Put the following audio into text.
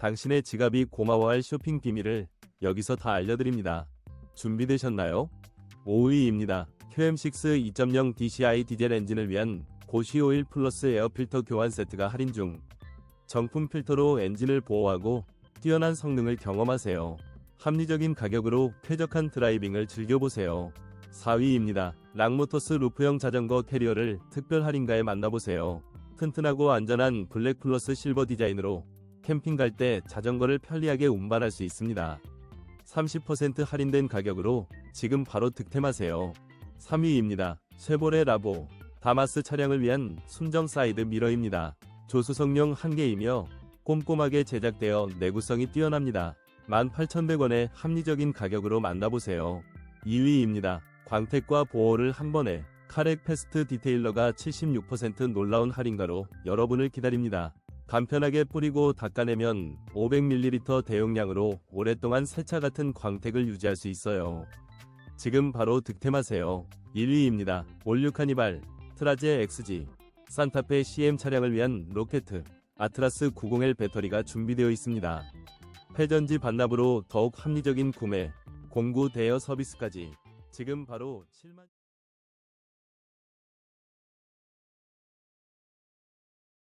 당신의 지갑이 고마워할 쇼핑 비밀을 여기서 다 알려드립니다. 준비되셨나요? 5위입니다. QM6 2.0 DCI 디젤 엔진을 위한 고시 오일 플러스 에어 필터 교환 세트가 할인 중. 정품 필터로 엔진을 보호하고 뛰어난 성능을 경험하세요. 합리적인 가격으로 쾌적한 드라이빙을 즐겨보세요. 4위입니다. 락모터스 루프형 자전거 캐리어를 특별 할인가에 만나보세요. 튼튼하고 안전한 블랙 플러스 실버 디자인으로 캠핑 갈 때 자전거를 편리하게 운반할 수 있습니다. 30% 할인된 가격으로 지금 바로 득템하세요. 3위입니다. 쉐보레 라보 다마스 차량을 위한 순정 사이드 미러입니다. 조수석용 1개이며 꼼꼼하게 제작되어 내구성이 뛰어납니다. 18,100원의 합리적인 가격으로 만나보세요. 2위입니다. 광택과 보호를 한 번에 카렉 패스트 디테일러가 76% 놀라운 할인가로 여러분을 기다립니다. 간편하게 뿌리고 닦아내면 500ml 대용량으로 오랫동안 세차 같은 광택을 유지할 수 있어요. 지금 바로 득템하세요. 1위입니다. 올류 카니발 트라제 XG 산타페 CM 차량을 위한 로켓 아트라스 90L 배터리가 준비되어 있습니다. 회전지 반납으로 더욱 합리적인 구매, 공구 대여 서비스까지 지금 바로 7만